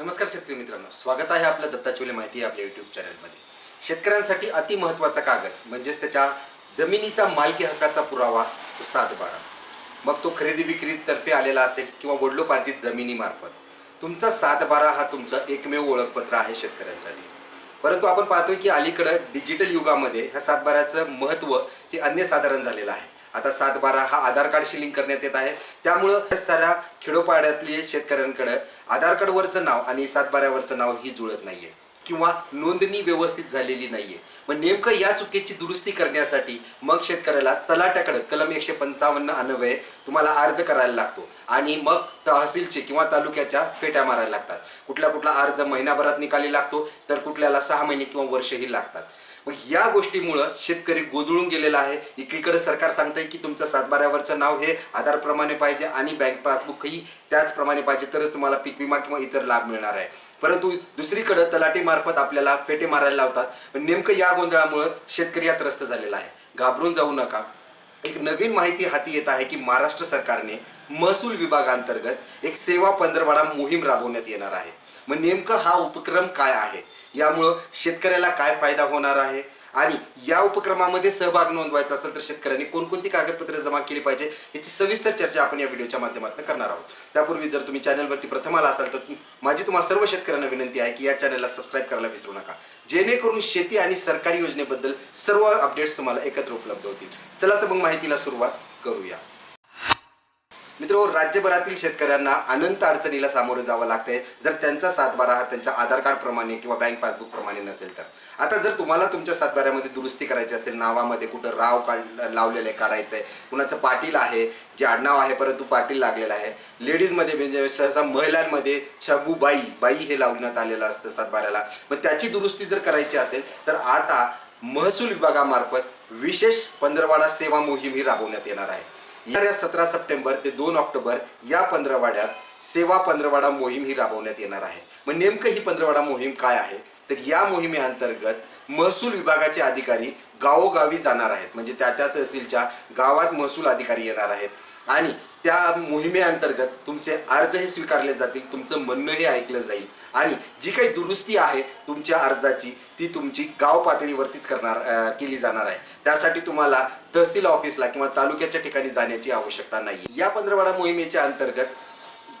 नमस्कार शेतकरी मित्रांनो स्वागत आहे आपलं दत्ताचोले माहिती आपल्या यूट्यूब चॅनलमध्ये शेतकऱ्यांसाठी अति महत्त्वाचा कागद म्हणजेच त्याच्या जमिनीचा मालकी हक्काचा पुरावा तो सातबारा मग तो खरेदी विक्रीतर्फे आलेला असेल किंवा वडलोपार्जित जमिनीमार्फत तुमचा सातबारा हा तुमचं एकमेव ओळखपत्र आहे शेतकऱ्यांसाठी. परंतु आपण पाहतोय की अलीकडं डिजिटल युगामध्ये ह्या सातबाऱ्याचं महत्त्व हे अन्यसाधारण झालेलं आहे. आता सातबारा हा आधार कार्डशी लिंक करण्यात येत आहे. त्यामुळं साऱ्या खेडोपाड्यातली शेतकऱ्यांकडं आधार कार्डवरचं नाव आणि सातबाऱ्यावरचं नाव ही जुळत नाहीये. किंवा नोंदणी व्यवस्थित झालेली नाहीये. मग नेमकं या चुकीची दुरुस्ती करण्यासाठी मग शेतकऱ्याला तलाट्याकडे कलम एकशे पंचावन्न अन्वये तुम्हाला अर्ज करायला लागतो. आणि मग तहसीलचे किंवा तालुक्याच्या फेट्या मारायला लागतात. कुठला कुठला अर्ज महिनाभरात निकाली लागतो तर कुठल्याला सहा महिने किंवा वर्षही लागतात. मग या गोष्टीमुळं शेतकरी गोंधळून गेलेला आहे. इकडीकडे सरकार सांगतंय की तुमचं सातबाऱ्यावरचं नाव हे आधारप्रमाणे पाहिजे आणि बँक पासबुकही त्याचप्रमाणे पाहिजे तरच तुम्हाला पीक विमा किंवा इतर लाभ मिळणार आहे. परंतु दुसरीकडं तलाटीमार्फत आपल्याला फेटे मारायला लावतात. पण नेमकं या गोंधळामुळं शेतकरी या त्रस्त झालेला आहे. घाबरून जाऊ नका. एक नवीन माहिती हाती येत आहे की महाराष्ट्र सरकारने महसूल विभागांतर्गत एक सेवा पंधरवाडा मोहीम राबवण्यात येणार आहे. मग नेमकं हा उपक्रम काय आहे? यामुळं शेतकऱ्याला काय फायदा होणार आहे? आणि या उपक्रमामध्ये सहभाग नोंदवायचा असेल तर शेतकऱ्यांनी कोणकोणती कागदपत्रे जमा केली पाहिजे? याची सविस्तर चर्चा आपण या व्हिडिओच्या माध्यमातून करणार आहोत. त्यापूर्वी जर तुम्ही चॅनलवरती प्रथम आला असाल तर माझी तुम्हाला सर्व शेतकऱ्यांना विनंती आहे की या चॅनलला सबस्क्राईब करायला विसरू नका. जेणेकरून शेती आणि सरकारी योजनेबद्दल सर्व अपडेट्स तुम्हाला एकत्र उपलब्ध होतील. चला तर मग माहितीला सुरुवात करूया. मित्र राज्यभरातील शेतकऱ्यांना अनंत अडचणीला सामोरं जावं लागतंय. जर त्यांचा सातबारा हा त्यांच्या आधार कार्ड प्रमाणे किंवा बँक पासबुक प्रमाणे नसेल तर. आता जर तुम्हाला तुमच्या सातबाऱ्यामध्ये दुरुस्ती करायची असेल नावामध्ये कुठं राव काढ लावलेलं आहे काढायचं आहे कुणाचं पाटील आहे जे आडनाव आहे परंतु पाटील लागलेलं आहे. लेडीजमध्ये म्हणजे सहसा महिलांमध्ये छबूबाई बाई हे लावण्यात आलेलं असतं सातबाऱ्याला. मग त्याची दुरुस्ती जर करायची असेल तर आता महसूल विभागामार्फत विशेष पंधरवाडा सेवा मोहीम ही राबवण्यात येणार आहे. येणाऱ्या सतरा सप्टेंबर ते दोन ऑक्टोबर या पंधरवाड्यात सेवा पंधरवाडा मोहीम ही राबवण्यात येणार आहे. मग नेमकं ही पंधरवाडा मोहीम काय आहे? तर या मोहिमेअंतर्गत महसूल विभागाचे अधिकारी गावोगावी जाणार आहेत. म्हणजे त्या त्या तहसीलच्या गावात महसूल अधिकारी येणार आहेत. आणि त्या मोहिमेअंतर्गत तुमचे अर्जही स्वीकारले जातील तुमचं म्हणणंही ऐकलं जाईल. आणि जी काही दुरुस्ती आहे तुमच्या अर्जाची ती तुमची गाव पातळीवरतीच करणार केली जाणार आहे. त्यासाठी तुम्हाला तहसील ऑफिसला किंवा तालुक्याच्या ठिकाणी जाण्याची आवश्यकता नाही या पंधरवाडा मोहिमेच्या अंतर्गत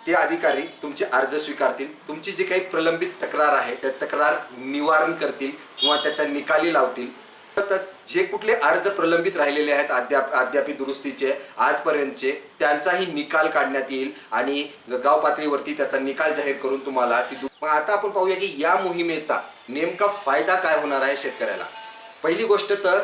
ते अधिकारी तुमचे अर्ज स्वीकारतील. तुमची जी काही प्रलंबित तक्रार आहे त्या तक्रार निवारण करतील किंवा त्याच्या निकाली लावतील. जे कुठले अर्ज प्रलंबित राहिलेले आहेत अद्याप अद्यापी दुरुस्तीचे आजपर्यंतचे त्यांचाही निकाल काढण्यात येईल आणि गाव पातळीवरती त्याचा निकाल जाहीर करून तुम्हाला ती मग आता आपण पाहूया की या मोहिमेचा नेमका फायदा काय होणार आहे शेतकऱ्याला? पहिली गोष्ट तर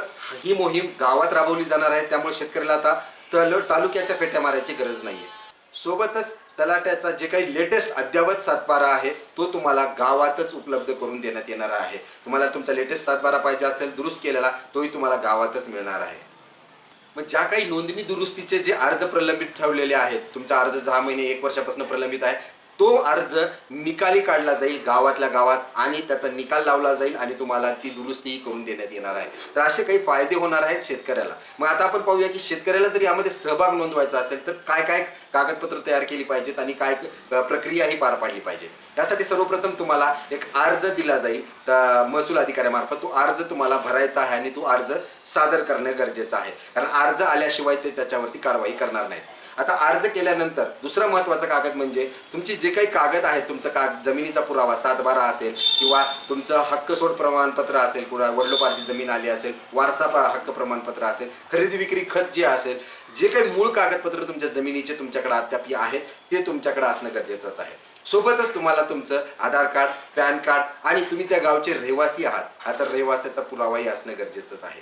ही मोहीम गावात राबवली जाणार आहे त्यामुळे शेतकऱ्याला आता तल तालुक्याच्या फेट्या मारायची गरज नाहीये. सोबतच तलाट्याचा जे काही लेटेस्ट अद्यावत सातबारा आहे तो तुम्हाला गावातच उपलब्ध करून देण्यात येणार आहे. तुम्हाला तुमचा लेटेस्ट सातबारा पाहिजे असेल दुरुस्त केलेला तोही तुम्हाला गावातच मिळणार आहे. मग ज्या काही नोंदणी दुरुस्तीचे जे अर्ज प्रलंबित ठेवलेले आहेत तुमचा अर्ज सहा महिने एक वर्षापासून प्रलंबित आहे तो अर्ज निकाली काढला जाईल गावातल्या गावात आणि त्याचा निकाल लावला जाईल आणि तुम्हाला ती दुरुस्तीही करून देण्यात येणार आहे. तर असे काही फायदे होणार आहेत शेतकऱ्याला. मग आता आपण पाहूया की शेतकऱ्याला जर यामध्ये सहभाग नोंदवायचा असेल तर काय काय कागदपत्र तयार केली पाहिजेत आणि काय प्रक्रिया ही पार पाडली पाहिजे. त्यासाठी सर्वप्रथम तुम्हाला एक अर्ज दिला जाईल महसूल अधिकाऱ्यामार्फत. तो अर्ज तुम्हाला भरायचा आहे आणि तो अर्ज सादर करणं गरजेचं आहे. कारण अर्ज आल्याशिवाय ते त्याच्यावरती कारवाई करणार नाहीत. आता अर्ज केल्यानंतर दुसरं महत्त्वाचं कागद म्हणजे तुमची जे काही कागद आहेत तुमचं का जमिनीचा पुरावा सातबारा असेल किंवा तुमचं हक्क सोड प्रमाणपत्र असेल कुणा वडलोपारची जमीन आली असेल वारसा हक्क प्रमाणपत्र असेल खरेदी विक्री खत जे असेल जे काही मूळ कागदपत्र तुमच्या जमिनीचे तुमच्याकडे अद्याप आहेत ते तुमच्याकडे असणं गरजेचंच आहे. सोबतच तुम्हाला तुमचं आधार कार्ड पॅन कार्ड आणि तुम्ही त्या गावचे रहिवासी आहात. याचा रहिवासाचा पुरावाही असणं गरजेचंच आहे.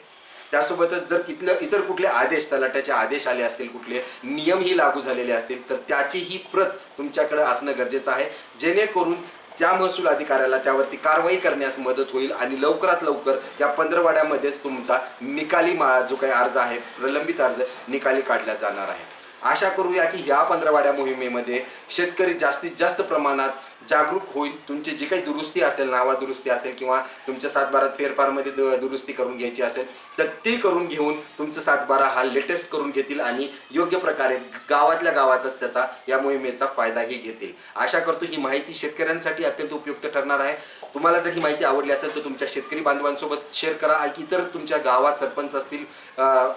त्यासोबतच जर इथलं इतर कुठले आदेश तलाट्याचे आदेश आले असतील कुठले नियमही लागू झालेले असतील तर त्याची ही प्रत तुमच्याकडे असणं गरजेचं आहे. जेणेकरून त्या महसूल अधिकाऱ्याला त्यावरती कारवाई करण्यास मदत होईल आणि लवकरात लवकर या पंधरवाड्यामध्येच तुमचा निकाली मा जो काही अर्ज आहे प्रलंबित अर्ज निकाली काढला जाणार आहे. आशा करूया की ह्या पंधरवाड्या मोहिमेमध्ये शेतकरी जास्तीत जास्त प्रमाणात जागरूक होईल. तुमची जी काही दुरुस्ती असेल नावा दुरुस्ती असेल किंवा तुमच्या सातबारात फेरफारमध्ये दु- दुरुस्ती करून घ्यायची असेल तर ती करून घेऊन तुमचं सातबारा हा लेटेस्ट करून घेतील आणि योग्य प्रकारे गावातल्या गावातच त्याचा या मोहिमेचा फायदाही घेतील. आशा करतो ही माहिती शेतकऱ्यांसाठी अत्यंत उपयुक्त ठरणार आहे. तुम्हाला जर ही माहिती आवडली असेल तर तुमच्या शेतकरी बांधवांसोबत शेअर करा. आणि इतर तुमच्या गावात सरपंच असतील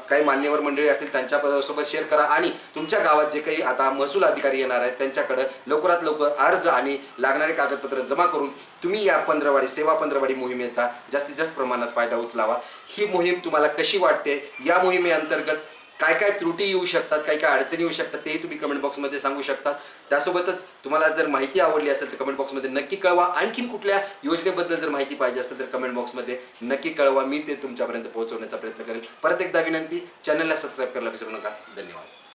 काही मान्यवर मंडळी असतील त्यांच्यासोबत शेअर करा. आणि तुमच्या गावात जे काही आता महसूल अधिकारी येणार आहेत त्यांच्याकडं लवकरात लवकर अर्ज आणि लागणारे कागदपत्र जमा करून तुम्ही या पंधरवाडी सेवा पंधरवाडी मोहिमेचा जास्तीत जास्त प्रमाणात फायदा उचलावा. ही मोहीम तुम्हाला कशी वाटते? या मोहिमेअंतर्गत काय काय त्रुटी येऊ शकतात काय काय अडचणी येऊ शकतात तेही तुम्ही कमेंट बॉक्समध्ये सांगू शकतात त्यासोबतच तुम्हाला जर माहिती आवडली असेल तर कमेंट बॉक्समध्ये नक्की कळवा. आणखीन कुठल्या योजनेबद्दल जर माहिती पाहिजे असेल तर कमेंट बॉक्समध्ये नक्की कळवा. मी ते तुमच्यापर्यंत पोहोचवण्याचा प्रयत्न करेल परत एकदा विनंती चॅनलला सबस्क्राईब करायला विसरू नका. धन्यवाद.